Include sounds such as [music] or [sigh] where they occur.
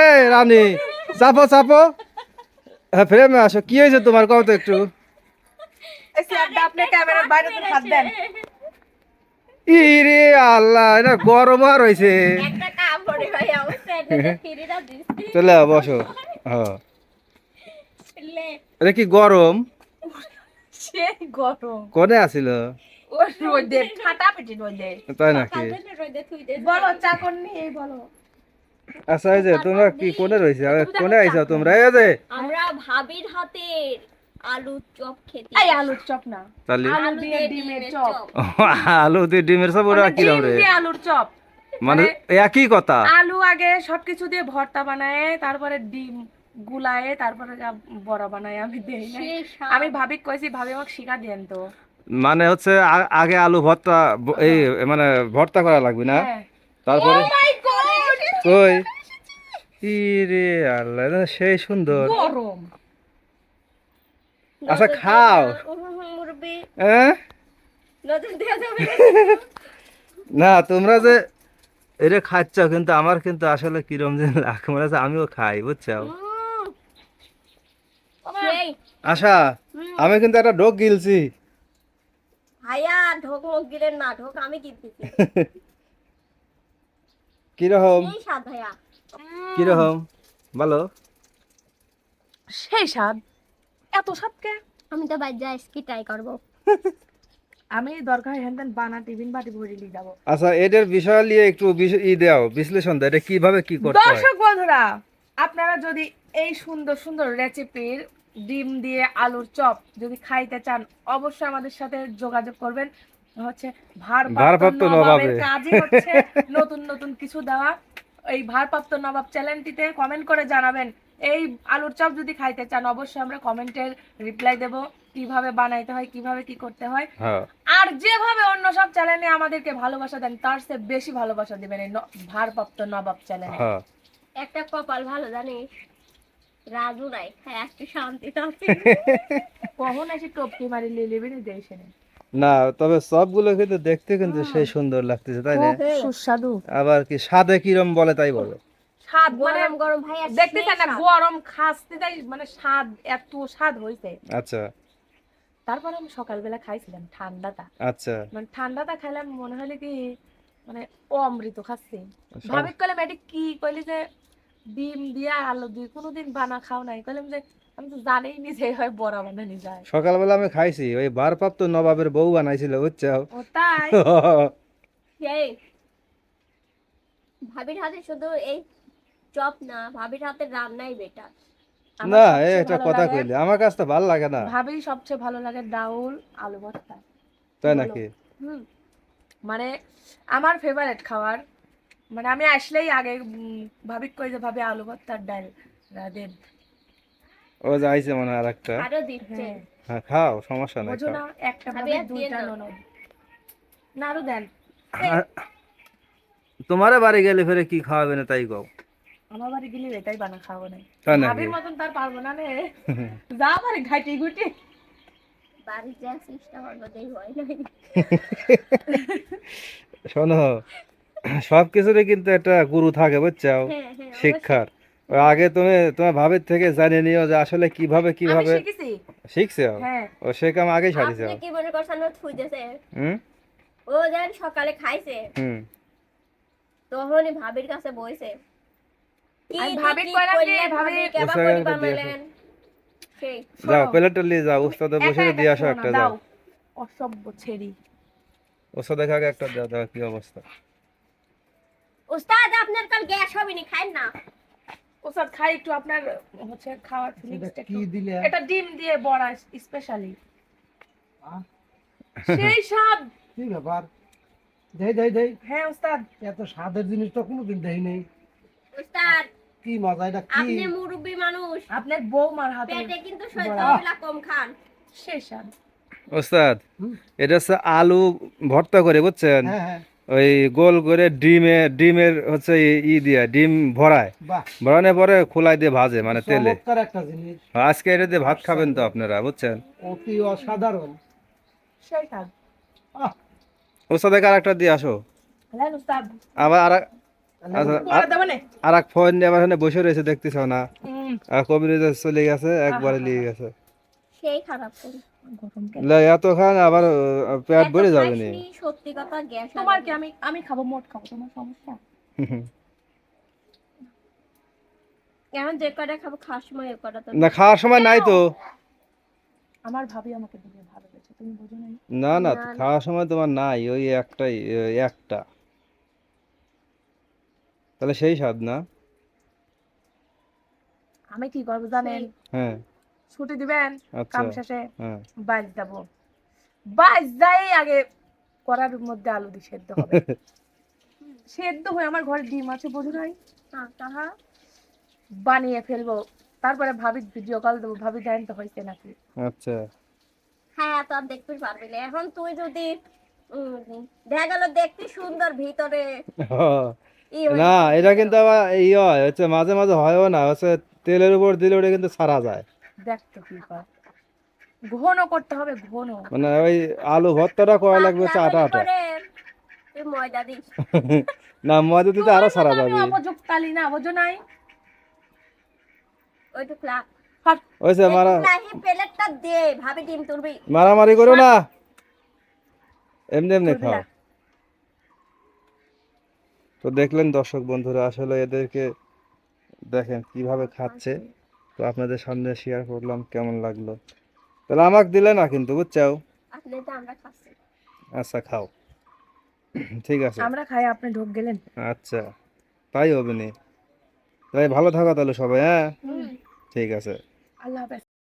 এ রানী চাপো চাপো। হ্যাঁ ফ্রেমে আসো কি হয়েছে তোমার? কত একটু। ইরে আল্লাহ এটা গরম আর হয়েছে একটা কাপড়ে ভাই আমার প্যান্টে ফিরিটা দিছি চলে বসো। হ্যাঁ এটা কি গরম? সেই গরম। কোনে আসিল? ও রোদে ফাটা পেটে রোদে। তাই নাকি? বলো চাকর নিয়ে এই বলো। আচ্ছা এই যে তোমরা কি কোনে আরে কোনে আইছো তোমরা? এই যে। আমরা ভাবির হাতের আলু চপ খেতে এই আলুর চপ না। তাহলে? আলু দিয়ে ডিমের চপ। আলু দিয়ে ডিমের সব ওরা রে? আলুর চপ। মানে একই কথা? আলু আগে সবকিছু দিয়ে ভর্তা বানায় তারপরে ডিম গুলায়ে তারপরে বড়া বানায় আমি দেই না আমি ভাবি কইছি ভাবি আমাকে শিখা দেন তো। মানে হচ্ছে আগে আলু ভর্তা এই মানে ভর্তা করা লাগবে না? হ্যাঁ। তারপরে? কই? ইরে আল্লাহ সেই সুন্দর। গরম। আচ্ছা খাও। মুরবি হ্যাঁ? না। তোমরা যে এটা খাচ্ছ কিন্তু আমার কিন্তু আসলে কিরম যে লাগে মনে আমিও খাই বুঝছ? আশা আমি কিন্তু একটা ডোক গিলছি। ভাইয়া ঢোক মুখ গিলেন না ঢোক আমি কিনতেছি [laughs] কীরকম? সেই স্বাদ ভাইয়া। কীরকম? ভালো সেই স্বাদ এত স্বাদ কে? আমি তো বাইর যাই কি ট্রাই করব। আমি দরকার বানা টিফিন বাটি ভরে নিয়ে যাব। আচ্ছা এটার বিষয় নিয়ে একটু ই দাও বিশ্লেষণ দাও এটা কীভাবে কি করতে হয়? দর্শক বন্ধুরা আপনারা যদি এই সুন্দর সুন্দর রেসিপির ডিম দিয়ে আলুর চপ যদি খাইতে চান অবশ্যই আমাদের সাথে যোগাযোগ করবেন। হচ্ছে ভারপ্রাপ্ত নবাবের কাজই হচ্ছে নতুন নতুন কিছু দেওয়া। এই ভারপ্রাপ্ত নবাব চ্যানেলটিতে কমেন্ট করে জানাবেন এই আলুর চপ যদি খাইতে চান অবশ্যই আমরা কমেন্টের রিপ্লাই দেব কীভাবে বানাইতে হয় কীভাবে কি করতে হয়। হ্যাঁ। আর যেভাবে অন্য সব চ্যানেলে আমাদেরকে ভালোবাসা দেন তার চেয়ে বেশি ভালোবাসা দিবেন এই ভারপ্রাপ্ত নবাব চ্যানেলে। হ্যাঁ। একটা কপাল ভালো জানিস? রাজু নাই হ্যাঁ একটু শান্তিতে আছি কখন এসে টপকি মারি লিলিবি দেশে না তবে সবগুলো কিন্তু দেখতে কিন্তু সেই সুন্দর লাগতেছে তাই না? সুস্বাদু। আবার কি স্বাদে কিরম বলে তাই বলো? স্বাদ মানে গরম গরম ভাইয়া দেখতেছেন না গরম খাসতে যাই মানে স্বাদ এত স্বাদ হইছে। আচ্ছা। তারপরে আমি সকালবেলা খাইছিলাম ঠান্ডাটা। আচ্ছা। মানে ঠান্ডাটা খাইলাম মনে হলে কি মানে অমৃত খাচ্ছি। সব- ভাবি কইলাম এটা কি? কইলি যে ডিম দিয়া আলু দিয়ে কোনোদিন বানা খাও নাই। কইলাম যে আমি তো জানেই নি যে হয় বড়া বানানি যায়। সকালবেলা আমি খাইছি ওই ভারপ্রাপ্ত নবাবের বউ বানাইছিল বুঝছ? ও তাই? [laughs] সেই ভাবির হাতে শুধু এই চপ না ভাবির হাতে রান্নাই বেটার না এটা কথা কইলে আমার কাছে তো ভালো লাগে না। ভাবি সবচেয়ে ভালো লাগে ডাউল আলু ভর্তা। তাই নাকি? হুম। মানে আমার ফেভারিট খাবার। মানে আমি আসলেই আগে ভাবি কই যে ভাবি আলু ভর্তার ডাল দেন ও যাইছে মনে হয় আর একটা আরও দিচ্ছে। হ্যাঁ। হ্যাঁ খাও সমস্যা নাই খাও। একটা ভাবি দুইটা ননদ না আরও দেন। তোমারে বাড়ি গেলে ফেরে কি খাওয়াবে না তাই কও? আমার বাড়ি গেলে এটাই বানা খাব না। ভাবির মতন তার পারব না রে যা পারে ঘাটি ঘুটি। বাড়ি যাওয়ার চেষ্টা করব দেই হয় নাই শোনো সব কিছুরই কিন্তু একটা গুরু থাকে বুঝছ হ্যাঁ হ্যাঁ শিক্ষার। আগে তুমি তোমার ভাবের থেকে জানিয়ে নিও যে আসলে কীভাবে কীভাবে শিখেছি। শিখছো হ্যাঁ। ও সে কাম আগেই সারিছো আপনি কি মনে করছেন ও থুই দিয়েছে হুম? ও যেন সকালে খাইছে। হুম। তখনই ভাবির কাছে বইছে। ভাবির কইলাম যে ভাবি কেবা করি যাও প্লেটটা নিয়ে যাও উস্তাদে বসে দিয়ে আসো একটা দাও। যাও অসভ্য ছেড়ি। উস্তাদে আগে একটা দাও দাও কি অবস্থা। উস্তাদ আপনার কাল গ্যাস হবে নি খাইন না। ওসব খাই একটু আপনার হচ্ছে খাওয়ার ফিলিংসটা কি দিলে? এটা ডিম দিয়ে বড়া স্পেশালি সেই স্বাদ। [laughs] কি ব্যাপার? দেই দেই দেই। হ্যাঁ উস্তাদ এত স্বাদের জিনিস তো কোনোদিন দেই নেই। উস্তাদ কি মজা এটা কি? আপনি মুরব্বী মানুষ। আপনার বৌমার হাতে পেটে কিন্তু শয়তানগুলা কম খান। সেই স্বাদ। ওস্তাদ এটা হচ্ছে আলু ভর্তা করে বুঝছেন? হ্যাঁ হ্যাঁ। ওই গোল করে ডিমে ডিমের হচ্ছে ই- দিয়া ডিম ভরায়। ভরানোর পরে খোলাই দিয়ে ভাজে মানে তেলে। চমৎকার একটা জিনিস। আজকে এটা দিয়ে ভাত খাবেন তো আপনারা বুঝছেন? অতি অসাধারণ। আর একটা দিয়ে আসো। হ্যাঁ আবার আর আচ্ছা, আর এক ফোন নিয়ে এখানে বসে রয়েছে দেখতেছ না? আর কবির চলে গেছে একবারে নিয়ে গেছে। সেই খারাপ? লে, এত খান আবার পেট ভরে যাবে নি সত্যি কথা গ্যাস তোমার কি আমি আমি খাব মোট খাব তোমার সমস্যা? এখন যে কটা খাব খাওয়ার সময় এ কটা তো না খাওয়ার সময় নাই তো। আমার ভাবি আমাকে দিয়ে ভালো গেছে তুমি বুঝো না না না। খাওয়ার সময় তোমার নাই ওই একটাই ওই একটা। তাহলে সেই স্বাদ না? আমি কি করব জানেন? হ্যাঁ। ছুটি দিবেন আচ্ছা কাম শেষে হ্যাঁ। বাইশ যাব। বাইশ যাই আগে করার মধ্যে আলু দিয়ে সেদ্ধ হবে। [laughs] সেদ্ধ হয়ে আমার ঘরে ডিম আছে নাই হ্যাঁ, তাহা বানিয়ে ফেলব। তারপরে ভাবি ভিডিও কল দেবো। ভাবি জানতে হয়েছে নাকি? আচ্ছা। হ্যাঁ তো আর দেখতে পারবি না। এখন তুই যদি দেখা গেল দেখতে সুন্দর ভিতরে। [laughs] না এটা কিন্তু আবার ই হয় হচ্ছে মাঝে মাঝে হয়ও না। হচ্ছে তেলের উপর দিলে ওটা কিন্তু সারা যায়। দেখতো কি কর। ঘন করতে হবে ঘন মানে ওই আলু ভর্তাটা করা লাগবে আটা। আটা ময়দা দিস। [laughs] না ময়দা দিতে আরও সারা যাবে। অপযুক্তালি না বুঝো নাই? ওইটুক লাগ হাট, ওইসে মারা প্লেটটা দে ভাবি ডিম তুলবি। মারামারি করো না। এমনি এমনি খাও। তো দেখলেন দর্শক বন্ধুরা আসলে এদেরকে দেখেন কীভাবে খাচ্ছে। তো আপনাদের সামনে শেয়ার করলাম কেমন লাগল। তাহলে আমাকে দিলে না কিন্তু খাচ্ছি। আচ্ছা খাও। ঠিক আছে। আমরা খাই আপনি ঢোক গেলেন। আচ্ছা তাই হবে নি। তাই ভালো থাকা তাহলে সবাই হ্যাঁ? ঠিক আছে। আল্লাহ হাফেজ।